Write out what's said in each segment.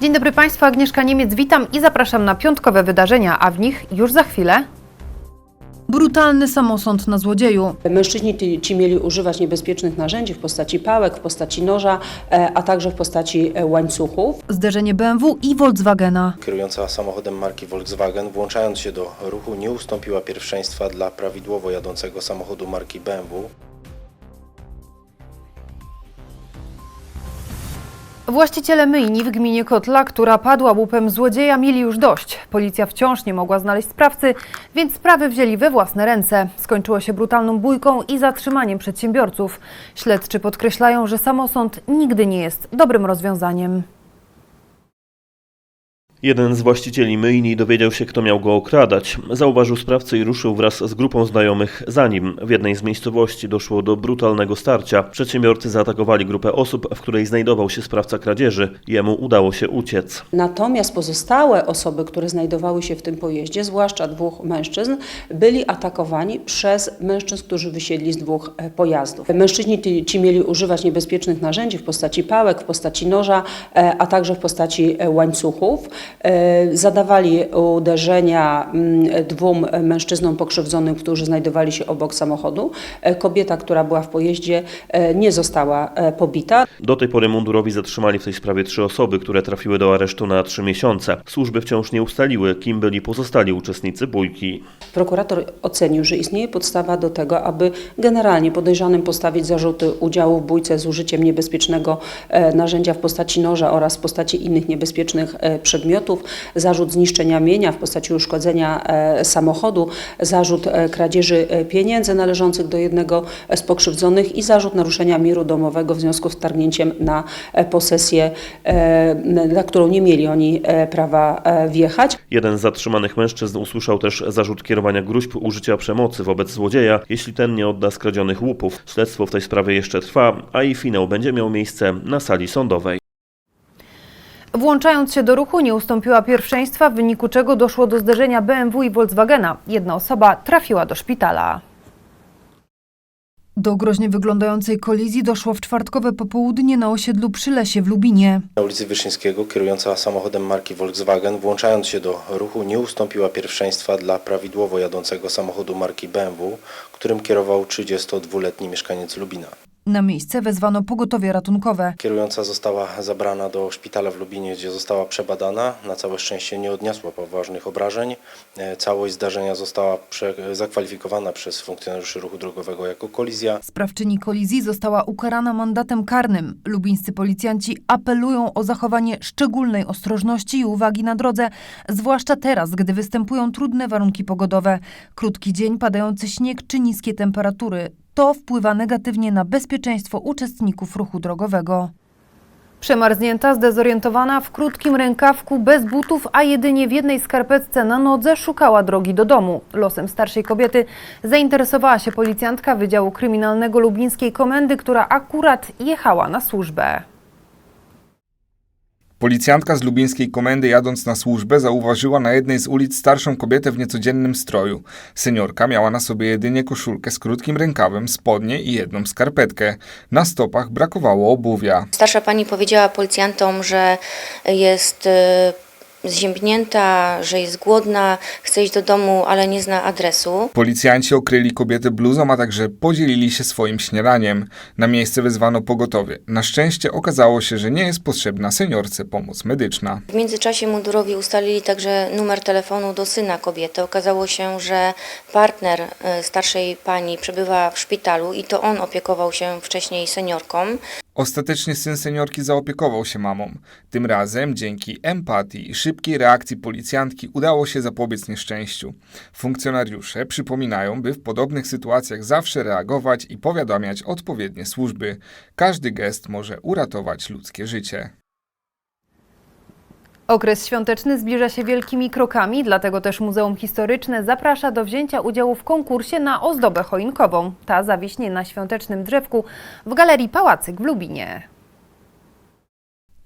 Dzień dobry Państwu, Agnieszka Niemiec, witam i zapraszam na piątkowe wydarzenia, a w nich już za chwilę. Brutalny samosąd na złodzieju. Mężczyźni ci- ci mieli używać niebezpiecznych narzędzi w postaci pałek, w postaci noża, e, a także w postaci e, łańcuchów. Zderzenie BMW i Volkswagena. Kierująca samochodem marki Volkswagen, włączając się do ruchu, nie ustąpiła pierwszeństwa dla prawidłowo jadącego samochodu marki BMW. Właściciele myjni w gminie Kotla, która padła łupem złodzieja, mieli już dość. Policja wciąż nie mogła znaleźć sprawcy, więc sprawy wzięli we własne ręce. Skończyło się brutalną bójką i zatrzymaniem przedsiębiorców. Śledczy podkreślają, że samosąd nigdy nie jest dobrym rozwiązaniem. Jeden z właścicieli myjni dowiedział się, kto miał go okradać. Zauważył sprawcę i ruszył wraz z grupą znajomych za nim. W jednej z miejscowości doszło do brutalnego starcia. Przedsiębiorcy zaatakowali grupę osób, w której znajdował się sprawca kradzieży. Jemu udało się uciec. Natomiast pozostałe osoby, które znajdowały się w tym pojeździe, zwłaszcza dwóch mężczyzn, byli atakowani przez mężczyzn, którzy wysiedli z dwóch e, pojazdów. Mężczyźni ci, ci mieli używać niebezpiecznych narzędzi w postaci pałek, w postaci noża, e, a także w postaci e, łańcuchów. E, Zadawali uderzenia mm, dwóm mężczyznom pokrzywdzonym, którzy znajdowali się obok samochodu. E, Kobieta, która była w pojeździe, e, nie została pobita. Do tej pory mundurowi zatrzymali w tej sprawie trzy osoby, które trafiły do aresztu na trzy miesiące. Służby wciąż nie ustaliły, kim byli pozostali uczestnicy bójki. Prokurator ocenił, że istnieje podstawa do tego, aby generalnie podejrzanym postawić zarzuty udziału w bójce z użyciem niebezpiecznego narzędzia w postaci noża oraz w postaci innych niebezpiecznych e, zarzut zniszczenia mienia w postaci uszkodzenia e, samochodu, zarzut e, kradzieży e, pieniędzy należących do jednego z pokrzywdzonych i zarzut naruszenia miru domowego w związku z wtargnięciem na posesję, na którą nie mieli oni prawa wjechać. Jeden z zatrzymanych mężczyzn usłyszał też zarzut kierowania gruźb użycia przemocy wobec złodzieja, jeśli ten nie odda skradzionych łupów. Śledztwo w tej sprawie jeszcze trwa, a i finał będzie miał miejsce na sali sądowej. Włączając się do ruchu nie ustąpiła pierwszeństwa, w wyniku czego doszło do zderzenia BMW i Volkswagena. Jedna osoba trafiła do szpitala. Do groźnie wyglądającej kolizji doszło w czwartkowe popołudnie na osiedlu przy Lesie w Lubinie. Na ulicy Wyszyńskiego, kierująca samochodem marki Volkswagen, włączając się do ruchu, nie ustąpiła pierwszeństwa dla prawidłowo jadącego samochodu marki BMW, którym kierował 32-letni mieszkaniec Lubina. Na miejsce wezwano pogotowie ratunkowe. Kierująca została zabrana do szpitala w Lubinie, gdzie została przebadana. Na całe szczęście nie odniosła poważnych obrażeń. E, Całość zdarzenia została zakwalifikowana przez funkcjonariuszy ruchu drogowego jako kolizja. Sprawczyni kolizji została ukarana mandatem karnym. Lubińscy policjanci apelują o zachowanie szczególnej ostrożności i uwagi na drodze, zwłaszcza teraz, gdy występują trudne warunki pogodowe. Krótki dzień, padający śnieg czy niskie temperatury. To wpływa negatywnie na bezpieczeństwo uczestników ruchu drogowego. Przemarznięta, zdezorientowana, w krótkim rękawku, bez butów, a jedynie w jednej skarpetce na nodze szukała drogi do domu. Losem starszej kobiety zainteresowała się policjantka Wydziału Kryminalnego Lublińskiej Komendy, która akurat jechała na służbę. Policjantka z lubińskiej komendy jadąc na służbę zauważyła na jednej z ulic starszą kobietę w niecodziennym stroju. Seniorka miała na sobie jedynie koszulkę z krótkim rękawem, spodnie i jedną skarpetkę. Na stopach brakowało obuwia. Starsza pani powiedziała policjantom, że jest e, zziębnięta, że jest głodna, chce iść do domu, ale nie zna adresu. Policjanci okryli kobietę bluzą, a także podzielili się swoim śniadaniem. Na miejsce wezwano pogotowie. Na szczęście okazało się, że nie jest potrzebna seniorce pomoc medyczna. W międzyczasie mundurowi ustalili także numer telefonu do syna kobiety. Okazało się, że partner e, starszej pani przebywa w szpitalu i to on opiekował się wcześniej seniorką. Ostatecznie syn seniorki zaopiekował się mamą. Tym razem, dzięki empatii i szybkiej reakcji policjantki, udało się zapobiec nieszczęściu. Funkcjonariusze przypominają, by w podobnych sytuacjach zawsze reagować i powiadamiać odpowiednie służby. Każdy gest może uratować ludzkie życie. Okres świąteczny zbliża się wielkimi krokami, dlatego też Muzeum Historyczne zaprasza do wzięcia udziału w konkursie na ozdobę choinkową. Ta zawiśnie na świątecznym drzewku w Galerii Pałacyk w Lubinie.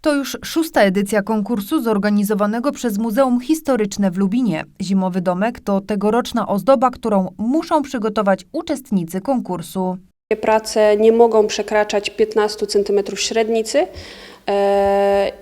To już szósta edycja konkursu zorganizowanego przez Muzeum Historyczne w Lubinie. Zimowy domek to tegoroczna ozdoba, którą muszą przygotować uczestnicy konkursu. Prace nie mogą przekraczać 15 cm średnicy,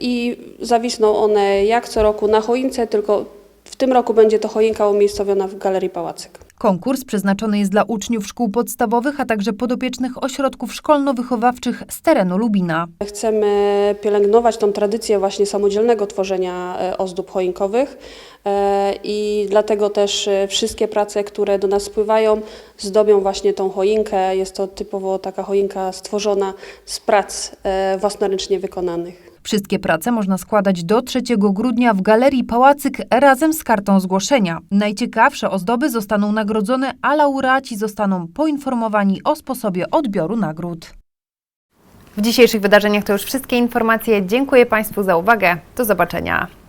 i zawisną one jak co roku na choince, tylko w tym roku będzie to choinka umiejscowiona w Galerii Pałacyk. Konkurs przeznaczony jest dla uczniów szkół podstawowych, a także podopiecznych ośrodków szkolno-wychowawczych z terenu Lubina. Chcemy pielęgnować tą tradycję właśnie samodzielnego tworzenia e, ozdób choinkowych e, i dlatego też e, wszystkie prace, które do nas spływają, zdobią właśnie tą choinkę. Jest to typowo taka choinka stworzona z prac własnoręcznie wykonanych. Wszystkie prace można składać do 3 grudnia w Galerii Pałacyk razem z kartą zgłoszenia. Najciekawsze ozdoby zostaną nagrodzone, a laureaci zostaną poinformowani o sposobie odbioru nagród. W dzisiejszych wydarzeniach to już wszystkie informacje. Dziękuję Państwu za uwagę. Do zobaczenia.